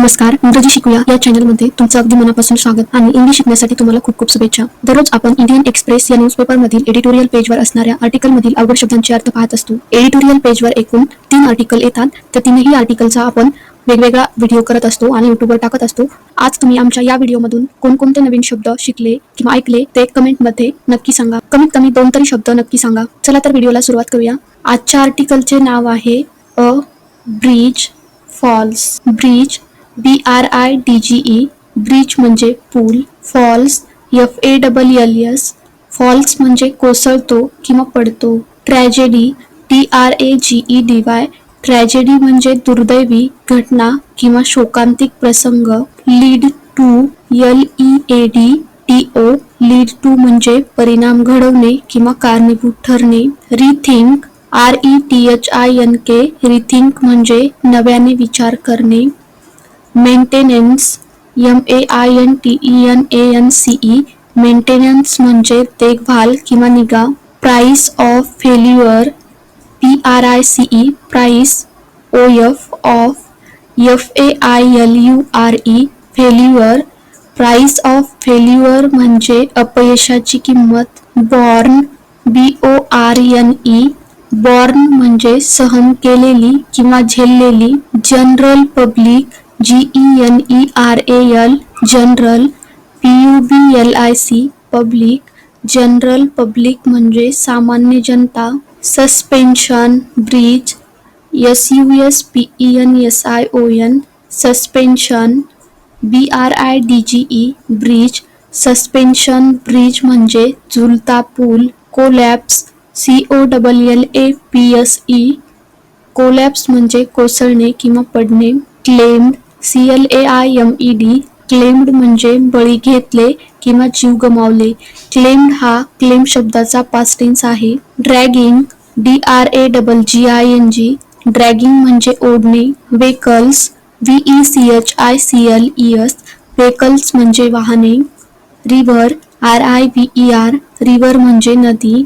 नमस्कार इंग्रजी शिकूया या चॅनलमध्ये तुमचं अगदी मनापासून स्वागत आणि इंग्लिश शिकण्यासाठी तुम्हाला खूप खूप शुभेच्छा. दररोज आपण इंडियन एक्सप्रेस या न्यूजपेपर मधील एडिटोरियल पेजवर असणाऱ्या आर्टिकल मधील अवघड शब्दांचे अर्थ पाहत असतो. एडिटोरियल पेजवर एकूण तीन आर्टिकल येतात. तर तीनही आर्टिकलचा आपण वेगवेगळा व्हिडिओ करत असतो आणि युट्यूबवर टाकत असतो. आज तुम्ही आमच्या या व्हिडिओमधून कोणकोणते नवीन शब्द शिकले किंवा ऐकले ते कमेंटमध्ये नक्की सांगा. कमीत कमी दोन तरी शब्द नक्की सांगा. चला तर व्हिडिओला सुरुवात करूया. आजच्या आर्टिकलचे नाव आहे a bridge falls. Bridge B R I D G E bridge म्हणजे पूल falls F A double L S falls म्हणजे कोसळतो किंवा पडतो. Tragedy T R A G E D Y tragedy म्हणजे दुर्दैवी घटना किंवा शोकांतिक प्रसंग. Lead to L E A D T O lead to म्हणजे परिणाम घडवणे किंवा कारणीभूत ठरणे. Rethink R E T H I N K rethink म्हणजे नव्याने विचार करणे. Maintenance M A I N T E N A N C E maintenance म्हणजे देखभाल किंवा निगा price of failure P R I C E price O F of F A I L U R E failure price of failure म्हणजे अपयशाची किंमत borne B O R N E borne म्हणजे सहन केलेली किंवा झेललेली general public G E N E R A L general P U B L I C public general public म्हणजे सामान्य जनता. Suspension bridge S U S P E N S I O N suspension B R I D G E bridge suspension bridge म्हणजे झुलता पूल. Collapse C O double L A P S E collapse म्हणजे कोसळणे किंवा पडणे. Claimed C L A I M E D claimed म्हणजे बळी घेतले किंवा जीव गमावले. क्लेम्ड हा क्लेम शब्दाचा पास्टेन्स आहे. Dragging D R A double G I N G dragging म्हणजे ओढणे. Vehicles V E H I C L E S S वेकल्स म्हणजे वाहने. River R I B E R river म्हणजे नदी.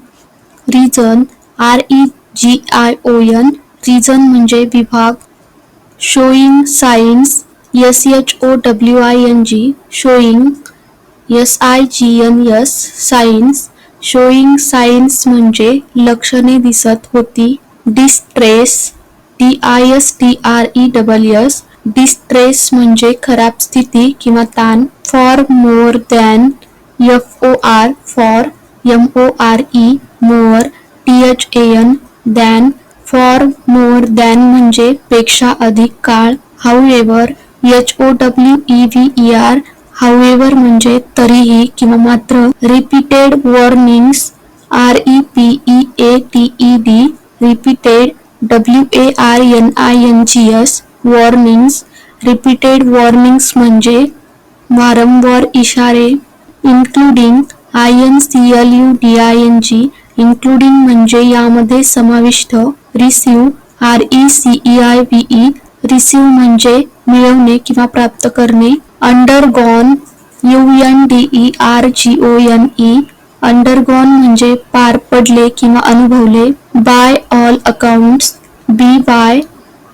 Region R E G I O N region म्हणजे विभाग. Showing signs S H O W I N G showing S I G N S signs showing signs म्हणजे लक्षणे दिसत होती. Distress D I S T R E double S distress म्हणजे खराब स्थिती किंवा ताण for more than F O R for M O R E more T H A N than for more than म्हणजे पेक्षा अधिक काळ. However H O W E V E R how म्हणजे तरीही किंवा मात्र repeated warnings R E P E A T E D repeated W A R N I N G S warnings repeated warnings म्हणजे वारंवार इशारे including I N C L U D I N G including म्हणजे यामध्ये समाविष्ट receive R E C E I V E receive म्हणजे मिळवणे किंवा प्राप्त करणे. Undergone U N D E R G O N E undergone म्हणजे पार पडले किंवा अनुभवले. By all accounts B Y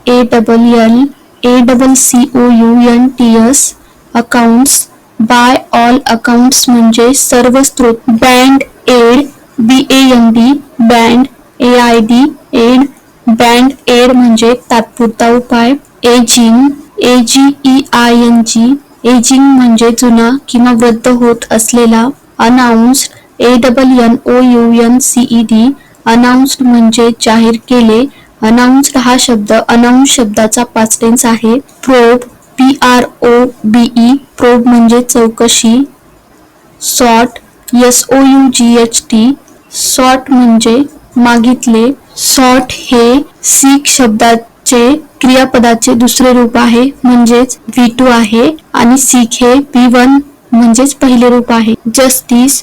A double L A double C O U N T S accounts by all accounts म्हणजे सर्व स्त्रोत band aid B N D band A I D aid band aid म्हणजे तात्पुरता उपाय. Ageing A G E I N G ageing म्हणजे जुना किंवा वृद्ध होत असलेला announced A double N O U N C E D announced म्हणजे जाहीर केले. अनाउन्स्ड हा शब्द अनाउन्स शब्दाचा पास्टेन्स आहे. Probe P R O B E probe म्हणजे चौकशी. Sought S O U G H T sought म्हणजे मागितले. सॉट हे सीख शब्दाचे क्रियापदाचे दुसरे रूप आहे म्हणजेच व्ही टू आहे आणि सीख हे व्ही वन म्हणजेच पहिले रूप आहे. Justice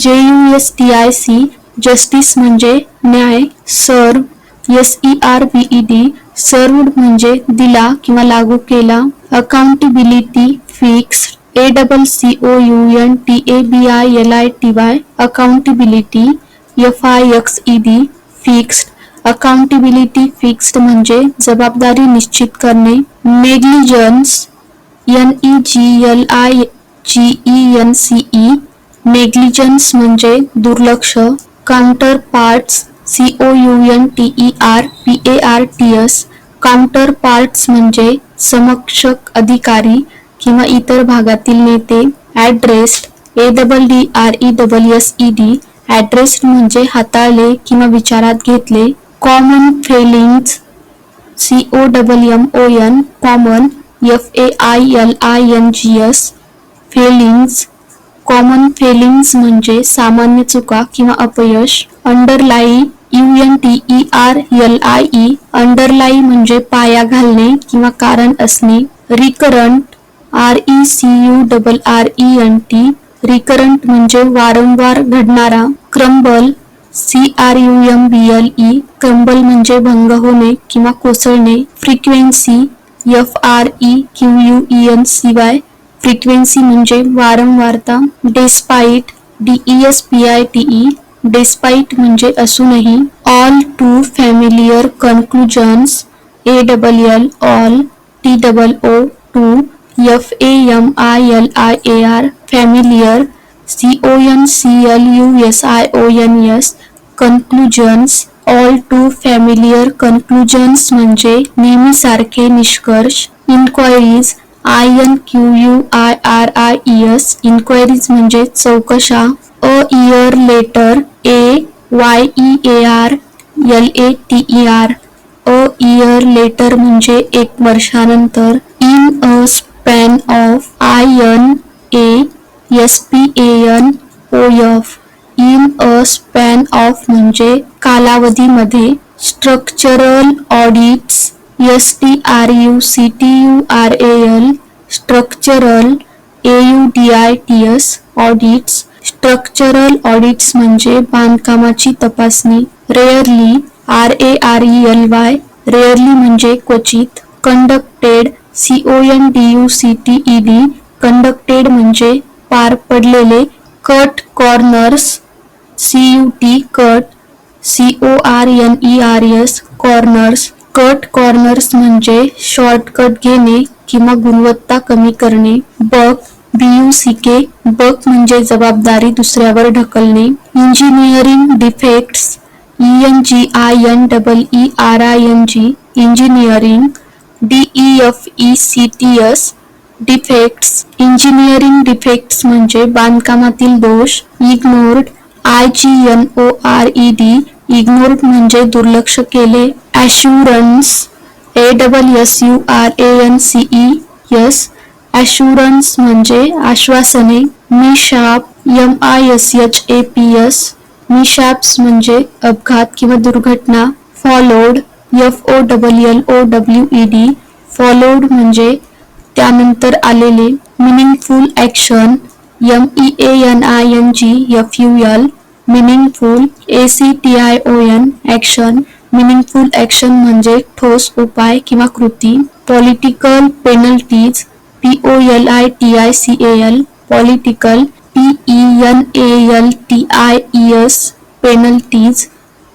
J U S T I C justice म्हणजे न्याय served S E R B E D served म्हणजे दिला किंवा लागू केला. Accountability fix A double C O U N T A B I L I T Y accountability F I X E D fixed accountability fixed म्हणजे जबाबदारी निश्चित करणे. Negligence N E G L I G E N C E negligence म्हणजे दुर्लक्ष. Counter parts C O U N T E R P A R T S counter parts म्हणजे समक्षक अधिकारी किंवा इतर भागातील नेते. Addressed A double D R E double S E D addressed म्हणजे हाताळले किंवा विचारात घेतले. Common failings C O double M O N common F A I L I N G S failings common failings म्हणजे सामान्य चुका किंवा अपयश. Underlie U N T E R L I E underlie म्हणजे पाया घालणे किंवा कारण असणे. Recurrent R E C U double R E N T recurrent म्हणजे वारंवार घडणारा. Crumble C R U M B L E crumble म्हणजे भंग होणे किंवा कोसळणे frequency F R E Q U E N C Y frequency म्हणजे वारंवारता despite D E S P I T E despite म्हणजे असूनही. All too familiar conclusions A double L all T double O too F A M I L I A R familiar C O N C L U S I O N S conclusions all too familiar conclusions म्हणजे नेहमीसारखे निष्कर्ष inquiries I N Q U I R I E enquiries म्हणजे चौकशा a year later A Y E A R L A T E R a year later म्हणजे एक वर्षानंतर in a span of I N S P N O F in a span of म्हणजे कालावधीमध्ये structural audits S T R U C T U R A L structural A U D I T S audits structural audits म्हणजे बांधकामाची तपासणी rarely R A R E L Y rarely म्हणजे क्वचित conducted C O N D U C T E D conducted म्हणजे पार पडलेले cut corners C U T cut C O R N E R S corners cut corners म्हणजे shortcut घेणे किंवा गुणवत्ता कमी करणे. बक बी यू सी के बक म्हणजे जबाबदारी दुसऱ्यावर ढकलणे. Engineering defects E N G I N double E R I N G engineering D E F E C T S defects engineering defects म्हणजे बांधकामातील दोष. Ignored I G N O R E D ignore म्हणजे दुर्लक्ष केले. Assurance A double S U R A N C E S assurance म्हणजे आश्वासने. Mishap M I S H A P S mishaps म्हणजे अपघात किंवा दुर्घटना. Followed F O double L O W E D followed म्हणजे त्यानंतर आलेले. Meaningful action M E A N I N G F U L meaningful A C T I O N action meaningful action म्हणजे ठोस उपाय किंवा कृती. Political penalties P O L I T I C A L political P E N A L T I E S penalties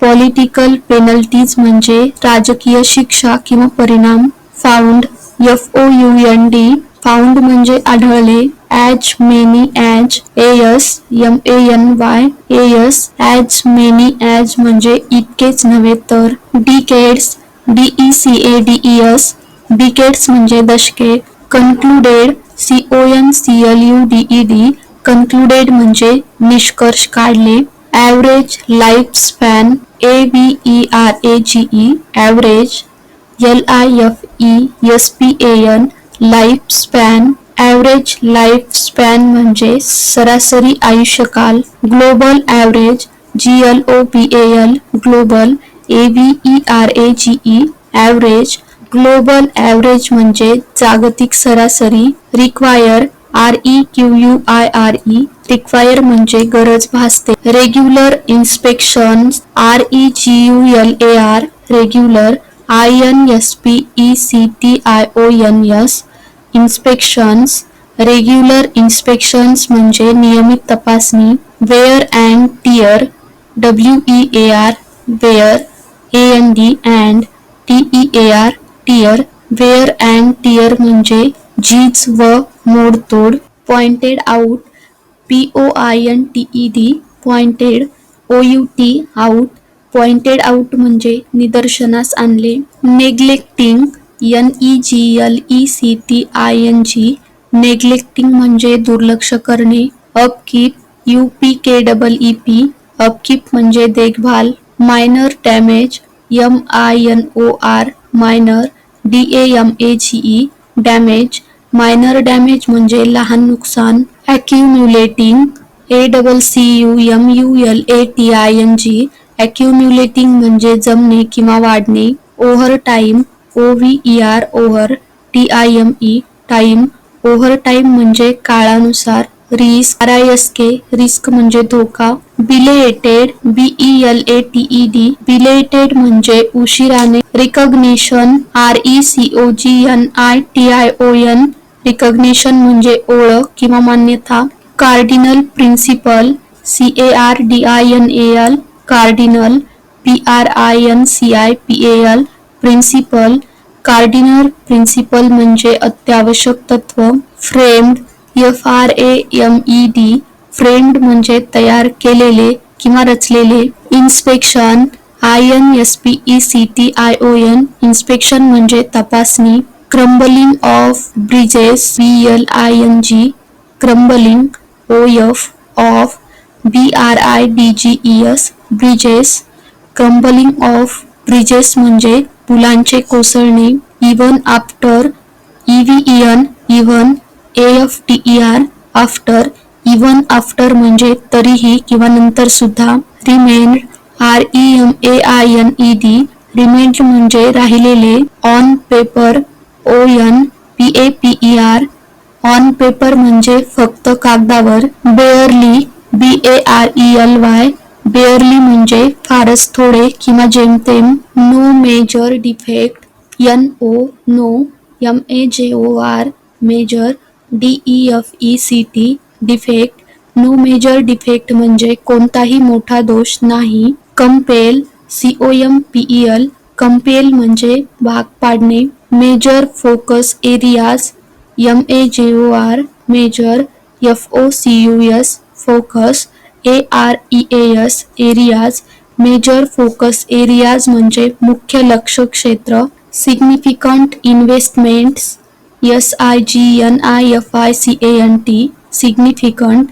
political penalties म्हणजे राजकीय शिक्षा किंवा परिणाम. Found F O U N D found म्हणजे आढळले. As many as S M A N Y S as many as म्हणजे इतकेच नव्हे तर decades D E C A D E S decades म्हणजे दशके. Concluded C O N C L U D E D concluded म्हणजे निष्कर्ष काढले. Average life span A B E R A G E average L I F E S P A N life span average life span म्हणजे सरासरी आयुष्यकाल global average G L O P A L global A V E R A G E average global average म्हणजे जागतिक सरासरी require R E Q U I R E require म्हणजे गरज भासते. Regular inspection R E G U L A R regular I N S P E C T I O inspections regular inspections म्हणजे नियमित तपासणी wear and tear W E A R wear A N D and T E A R tear wear and tear म्हणजे जीज व मोडतोड pointed out P O I N T E D pointed O U T out pointed out म्हणजे निदर्शनास आणले. Neglecting N E G L E C T I N G neglecting म्हणजे दुर्लक्ष करणे. Upkeep U P K double E P upkeep म्हणजे देखभाल. Minor damage M I N O R minor D A M A G E damage minor damage म्हणजे लहान नुकसान. Accumulating A double C U M U L A T I N G accumulating म्हणजे जमणे किंवा वाढणे. Over time O V E R over T I M E time over time म्हणजे काळानुसार risk R I S K risk म्हणजे धोका. Belated B E L A T E D belated म्हणजे उशिराने. Recognition R E C O G N I T I O N recognition म्हणजे ओळख किंवा मान्यता. Cardinal principal C A R D I N A L cardinal P R I N C I P A L principal cardinal principal म्हणजे अत्यावश्यक तत्व. Framed F R A M E D framed म्हणजे तयार केलेले किंवा रचलेले. Inspection I N S P E C T I O N inspection म्हणजे तपासणी. Crumbling of bridges B L I N G crumbling O F of B R I D G E S bridges crumbling of bridges म्हणजे पुलांचे कोसळणे even after EVEN even A F T E R after even after म्हणजे तरीही किंवा नंतर सुद्धा. Remained R E M A I N E D remained म्हणजे राहिलेले on paper O N P A P E R on paper म्हणजे फक्त कागदावर barely B A R E L Y barely म्हणजे फारच थोडे किंवा जेमतेम no major defect N O no M A J O R major D E F E C T defect no major defect म्हणजे कोणताही मोठा दोष नाही. Compel C O M P E L compel म्हणजे भाग पाडणे. Major focus areas M A J O R major F O C U S focus A R E S areas major focus areas म्हणजे मुख्य लक्ष क्षेत्र significant investments S I G N I F I C N T significant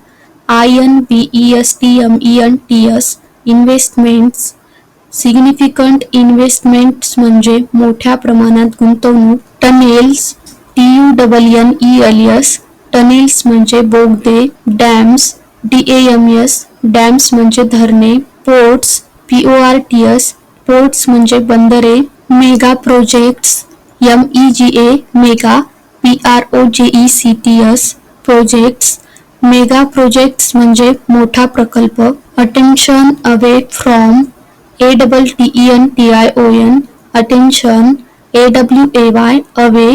I N B E S T M E N T S investments significant investments म्हणजे मोठ्या प्रमाणात गुंतवणूक tunnels T U double N E L S tunnels म्हणजे बोगदे dams D M S dams म्हणजे धरणे ports P O R T S ports म्हणजे बंदरे mega projects M E G A mega P R O J E C T S projects mega projects म्हणजे मोठा प्रकल्प attention away from A double T E N T I O N attention A W A Y away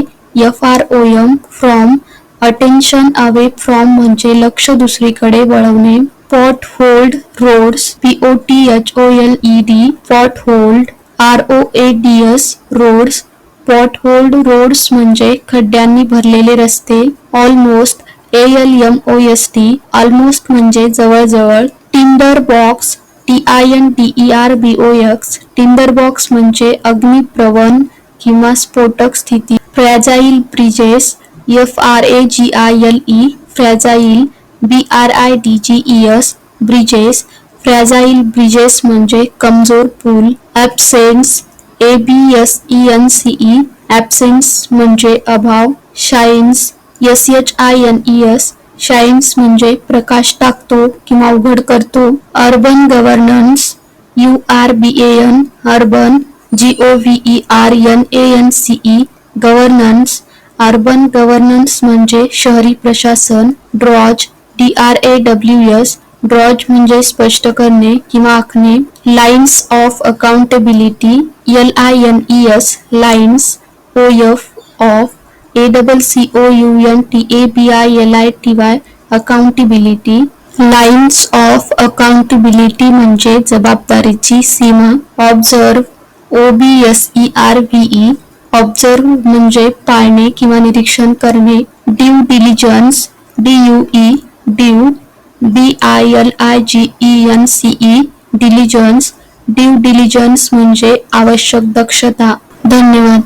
F R O M from attention away from म्हणजे लक्ष दुसरीकडे वळवणे. Potholed roads P O T H O L E D potholed R O A D S roads potholed roads म्हणजे खड्ड्यांनी भरलेले रस्ते almost A L M O S T almost म्हणजे जवळजवळ. Tinder box T I N T E R B O X tinder box म्हणजे अग्निप्रवण किंवा स्फोटक स्थिती. Fragile bridges F R A G I L E fragile B R I D G E S bridges fragile bridges म्हणजे कमज़ोर पूल. Absence A B S E N C E absence म्हणजे अभाव. Shines S H I N E S shines म्हणजे प्रकाश टाकतो किंवा उघड करतो. Urban governance U R B A N urban G O V E R N A N C E governance urban governance म्हणजे शहरी प्रशासन draws D R A W S draws म्हणजे स्पष्ट करणे किंवा आखणे. Lines of accountability L I N E S lines O F of A double C O U N T A B I L I T Y accountability lines of accountability म्हणजे जबाबदारीची सीमा observe O B S E R V E observe म्हणजे पाळणे किंवा निरीक्षण करणे. Due diligence D U E due D I L I G E N C E diligence due diligence म्हणजे आवश्यक दक्षता. धन्यवाद.